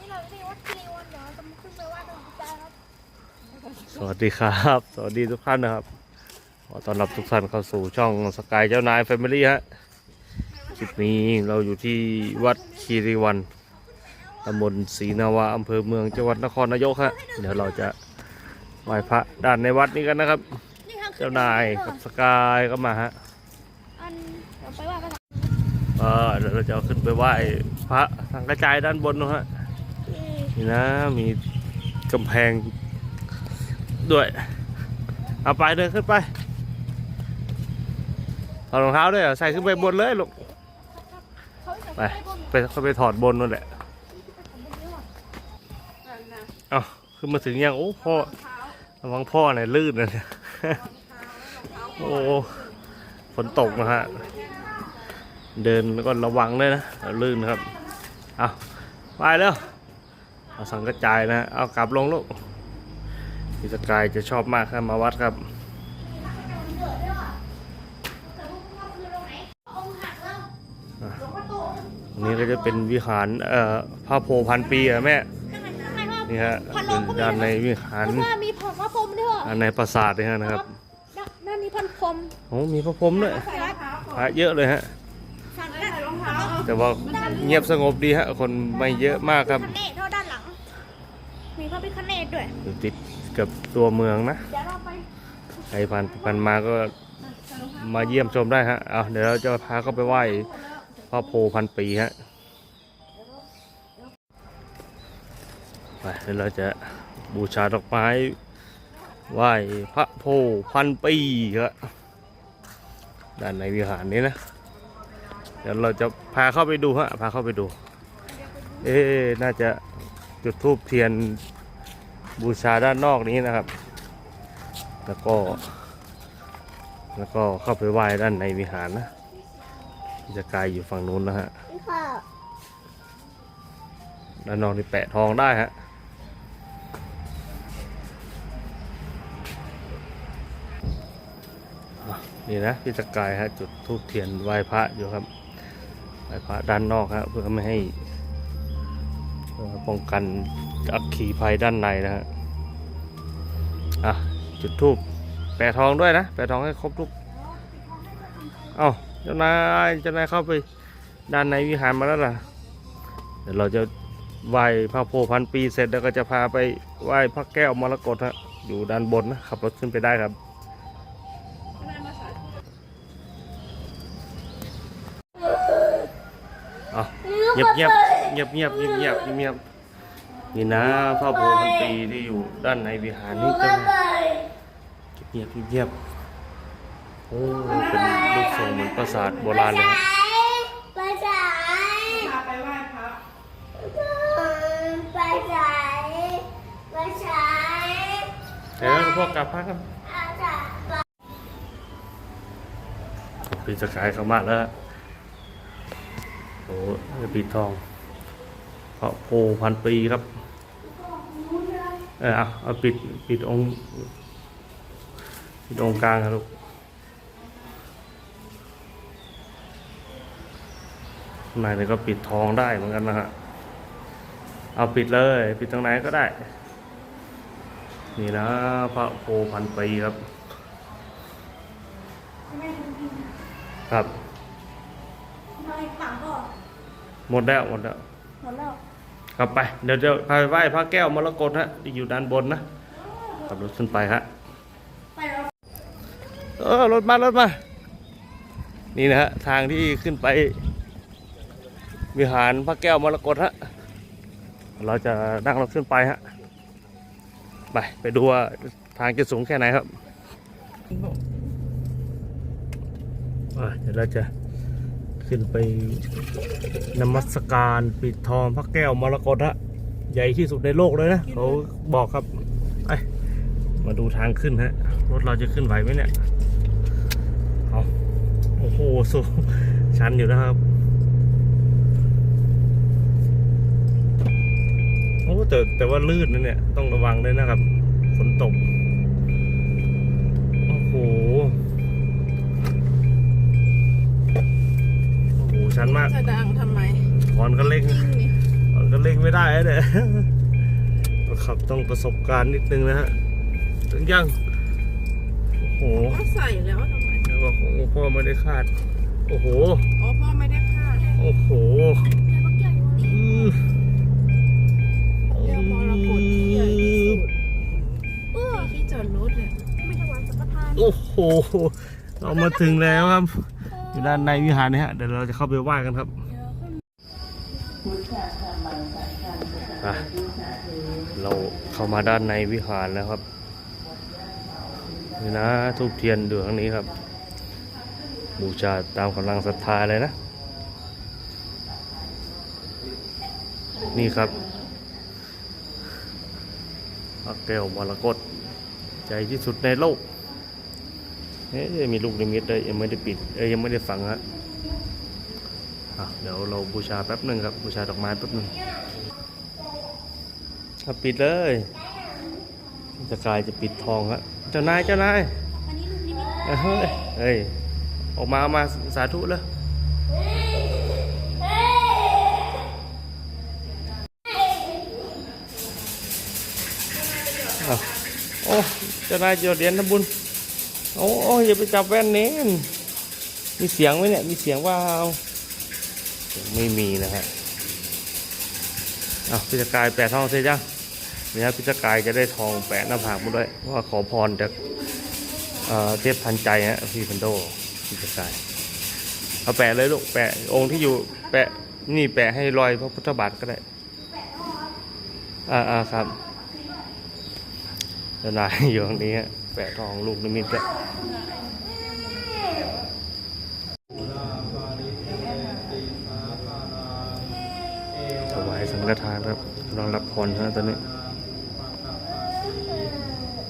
นี่เราที่วัดคีรีวันเดี๋ยวเราจะมาขึ้นไปไหว้ตรงใจครับสวัสดีครับ สวัสดีทุกท่านนะครับขอต้อนรับทุกท่านเข้าสู่ช่องสกายเจ้านายแฟมิลี่ฮะคลิปนี้เราอยู่ที่วัดคีรีวันตำบลศรีนาวาอำเภอเมืองจังหวัดนครนายกฮะเดี๋ยวเราจะไหว้พระด้านในวัดนี้กันนะครับ นี่ทางขึ้เจ้านายกับสกายก็มาฮะอันเดี๋ยวไปไหว้พระเออเดี๋ยวเราจะขึ้นไปไหว้ พระทางกระจายด้านบนนะฮะที่นี่นะมีกำแพงด้วยเอาไปเดินขึ้นไปถอดรองเท้าด้วยเหรอใส่ขึ้นไปบนเลยลูกเขาจะไปไปบนไปเขาไปถอดบนนั่นแหละเอาขึ้นมาถึงยังโอ้พ่อระวังพ่อเนี่ยลื่นนะเนี่ยโอ้ฝนตกนะฮะเดินแล้วก็ระวังเลยนะเดี๋ยวลื่นนะครับ เอาไปแล้วเอาสังกระจายนะ เอากลับลงลูกพี่สกายจะชอบมากครับมาวัดครับอันนี้ก็จะเป็นวิหารเอ่อพระโพธิ์พันปีอะแม่ นี่ฮะเป็นด้านในวิหารเพราะว่ามีพระพรหมด้วยด้านในปราสาทนี่ฮะนะครับด้านนี้พันพรหมโอ้มีพระพรหมด้วยใส่ได้พระเยอะเลยฮะ แต่ว่าเงียบสงบดีฮะ คนไม่เยอะมากครับคเนตเท่าด้านหลัง มีพระพิฆเนศด้วย อยู่ติดกับตัวเมืองนะเดี๋ยวเราไปใครผ่านผ่านมาก็มาเยี่ยมชมได้ฮะเอาเดี๋ยวเราจะพาเข้าไปไหว้พระโพธิ์พันปีฮะไปเดี๋ยวเราจะบูชาดอกไม้ไหว้พระโพธิ์พันปีครับด้านในวิหารนี้นะ เดี๋ยวเราจะพาเข้าไปดูฮะพาเข้าไปดู เอ๊น่าจะจุดธูปเทียนบูชาด้านนอกนี้นะครับ แล้วก็ แล้วก็เข้าไปไหว้ด้านในวิหารนะจะกายอยู่ฝั่งนู้นนะฮะด้านนอกนี่แปะทองได้ฮะนี่นะพี่สกายฮะจุดทูบเทียนไหว้พระอยู่ครับ ไหว้พระด้านนอกฮะเพื่อไม่ให้ป้องกันอัคคีภัยด้านในนะฮะอะจุดทูบแปะทองด้วยนะแปะทองให้ครบทุกเอ้าเจ้านายเจ้านายเข้าไปด้านในวิหารมาแล้วล่ะเดี๋ยวเราจะไหว้พระโพธิ์พันปีเสร็จแล้วก็จะพาไปไหว้พระแก้วมรกตฮะอยู่ด้านบนนะขับรถขึ้นไปได้ครับ เอา เงียบเงียบเงียบเงียบเงียบเงียบเงียบนี่นะพระโพธิ์พันปีที่อยู่ด้านในวิหารนี่ก็เงียบเงียบเงียบโอ้เป็นรูปทรงเหมือนปราสาทโบราณเลยฮะไปไหนพาไปไหว้พระไปไหนไปไหนเดี๋ยวเราพวกกลับพักกันอาจารย์ปีสกายเข้ามาแล้วฮะ โอ้ปีทองพระโพพันปีครับ เออเอาปิดปิดองค์ปิดองค์กลางครับลูกข้างในนี่ก็ปิดทองได้เหมือนกันนะฮะ เอาปิดเลย ปิดตรงไหนก็ได้ นี่นะพระโพพันปีครับ ครับ มาอีกฝั่งก็หมดแล้วหมดแล้วหมดแล้วกลับไป เดี๋ยวจะพาไปไหว้พระแก้วมรกตฮะที่อยู่ด้านบนนะขับรถขึ้นไปฮะไปแล้วเออรถมารถมา นี่นะฮะทางที่ขึ้นไป วิหารพระแก้วมรกตฮะเราจะนั่งรถขึ้นไปฮะไปไปดูว่าทางจะสูงแค่ไหนครับอะเดี๋ยวเราจะ ขึ้นไปนมัสการปิดทองพระแก้วมรกตฮะใหญ่ที่สุดในโลกเลยนะเขาบอกครับไอมาดูทางขึ้นฮะ รถเราจะขึ้นไหวไหมเนี่ยเอาโอ้โหสูงชันอยู่นะครับโอ้แต่แต่ว่าลื่นนะเนี่ย ต้องระวังด้วยนะครับฝนตก โอ้โห โอ้โห ชันมาก จะ ดังทำไมถอนก็เร่งจริงนี่ถอนก็เร่งไม่ได้นะเนี่ยขับต้องประสบการณ์นิดนึงนะฮะถึงยังโอ้โหก็ใส่แล้วทำไมแล้วก็ของพ่อไม่ได้คาด โอ้โหอ๋อพ่อไม่ได้คาดโอ้โหแล้วก็เกี่ยวอยู่นี่อืมเรียกมรกตที่ใหญ่ที่สุดเออที่จอดรถเลยไม่ถวายสัมปทานโอ้โห เรามาถึงแล้วครับ อยู่ด้านในวิหารนี่ฮะเดี๋ยวเราจะเข้าไปไหว้กันครับเราเข้ามาด้านในวิหารแล้วครับนี่นะทูบเทียนดูข้างนี้ครับ บูชาตามกำลังศรัทธาเลยนะ นี่ครับพระแก้วมรกตใจที่สุดในโลก เอ๊ะมีลูกนิมิตด้ยยังไม่ได้ปิดเอ้ยยังไม่ได้ฝังฮะอะเดี๋ยวเราบูชาแป๊บหนึ่งครับบูชาดอกไม้แป๊บหนึ่งเอาปิดเลยจะกลายจะปิดทองฮะเจ้านายเจ้านายเอ้ยเฮ้ยออกมาเอามาสาธุเลยโอ้เจ้านายจดเหรียญทำบุญ โอ้โอ้อย่าไปจับแว่นเน้นมีเสียงไหมเนี่ย มีเสียงว่าเสียงไม่มีนะฮะอ้าวพิจกายแปะทองเสร็จยังนี่ครับพิจกายจะได้ทองแปะหน้าผากมาด้วยว่าขอพรจากเอ่อเทพทันใจฮะพี่พันโดพิจกายเอาแปะเลยลูกแปะองค์ที่อยู่แปะนี่แปะให้รอยพระพุทธบาทก็ได้ อ่าอ่าครับเจ้านายอยู่ตรงนี้ฮะ แปะทองลูกนิมิตก็ถวายสังฆทานครับรองรับพรนะตอนนี้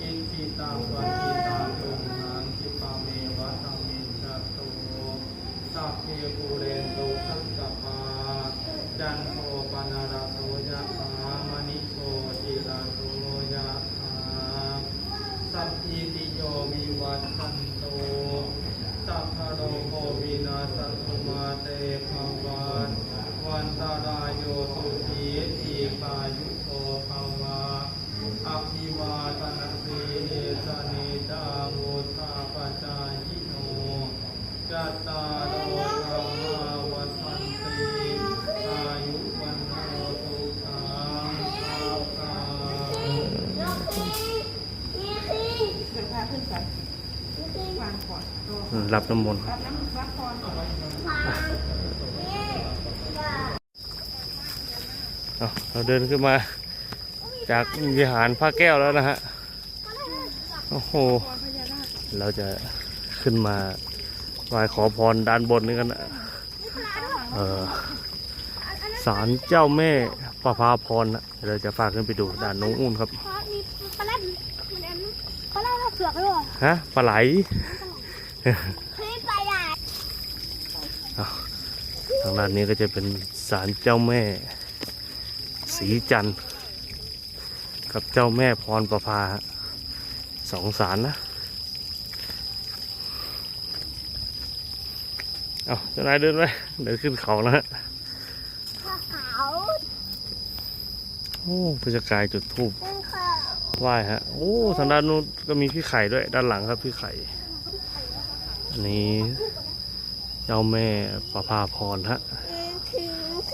อิจิตังวันอิตาตุมหังคิปาเมวะตังมิจจตุสัพเพปูเรนตุสังกปาจันโทปนารโสยะถามณิโชติราโสยะถาสัพพิติโยวิวัตชันโตสัพพะโรโควินาศตุมาเตภวัน วันตารายโยสุขีทีกายุโตภาวะ อภิวาทนาสีเอสนิจามุทาปจายโนจัตตารโอธรรมาวัฏันติอายุวันโนสุขังภาคัง นี่คือ เดี๋ยวพาขึ้นไปวางก่อน รอรับน้ำมนต์รับน้ำรับพรก่อนเอาเราเดินขึ้นมาจากวิหารพระแก้วแล้วนะฮะ โอ้โหพรพญานาคเราจะขึ้นมาไหว้ขอพรด้านบนนี้กันนะเออศาลเจ้าแม่ประภาพรนะเดี๋ยวเราจะฝากขึ้นไปดูด้านโน้นอุ่นครับเพราะมีปลาเล่นเหมือนปลาเล่นเผือกเลยเหรอฮะปลาไหลเคยไปได้ ทางด้านนี้ก็จะเป็นศาลเจ้าแม่สีจันทร์กับเจ้าแม่พรประภาฮะสองศาลนะเอาเจ้านายเดินไปเดินขึ้นเขาแล้วฮะผ้าขาวโอ้พระกายจุดทูบเป็นขาวไหว้ฮะ โอ้ ทางด้านนู้นก็มีพี่ไข่ด้วย ด้านหลังครับพี่ไข่ อันนี้เจ้าแม่ประภาพรฮะคือ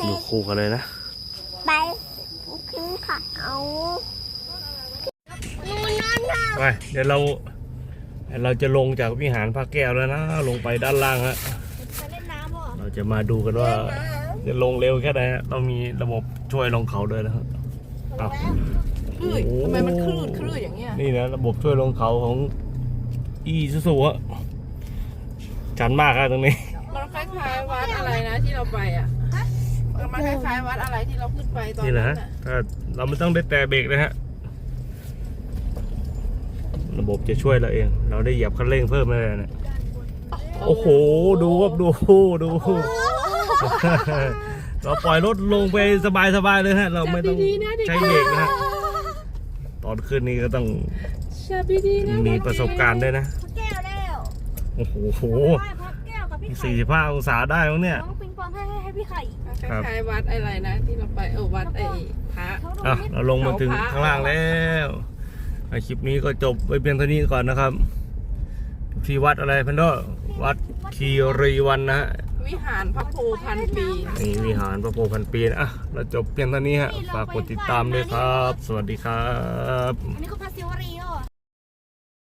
อยู่คู่กันเลยนะ ไปขึ้นขาวนู่นนั่นน่ะไปเดี๋ยวเรา เราจะลงจากวิหารพระแก้วแล้วนะ ลงไปด้านล่างฮะไปเล่นน้ำเหรอเราจะมาดูกันว่าจะลงเร็วแค่ไหนฮะเรามีระบบช่วยลงเขาด้วยนะครับเอาคลื่นทำไมมันคลื่นคลื่นอย่างเงี้ย นี่นะระบบช่วยลงเขาของอีซูซูอะ ชันมากครับตรงนี้ มันคล้ายๆวัดอะไรนะที่เราไปอะมันคล้ายๆวัดอะไรที่เราขึ้นไปตอนนี่นะนั้ฮะนอะถ้าเราไม่ต้องได้แต่เบรกนะฮะ ระบบจะช่วยเราเอง เราได้เหยียบคันเร่งเพิ่มเลยเนี่ยโอ้โห ดูครับดูดู เราปล่อยรถลงไปสบายๆเลยฮะ เราไม่ต้องใช้เบรกนะฮะ ตอนขึ้นนี่ก็ต้อง ชาบีดีนะมีประสบการณ์ด้วยนะ พระแก้วแล้ว โอ้โหไหว้พระแก้วกับพี่ไข่สี่สิบห้าองศาได้มั้งเนี่ย น้องปิงปองให้ให้ให้พี่ไข่คล้ายๆวัดอะไรนะที่เราไปเออวัดไอ้ระ เขาดูอะนิดเราลงมาถึงข้างล่างแล้วอะคลิปนี้ก็จบไว้เพียงเท่านี้ก่อนนะครับ ที่วัดอะไรพันโดวัดคีรีวันนะฮะวิหารพระโพพันปี นี่วิหารพระโพธิ์พันปีนะอะเราจบเพียงเท่านี้ฮะฝากกดติดตามด้วยครับ สวัสดีครับ อันนี้ก็พระศิวรีเหรอ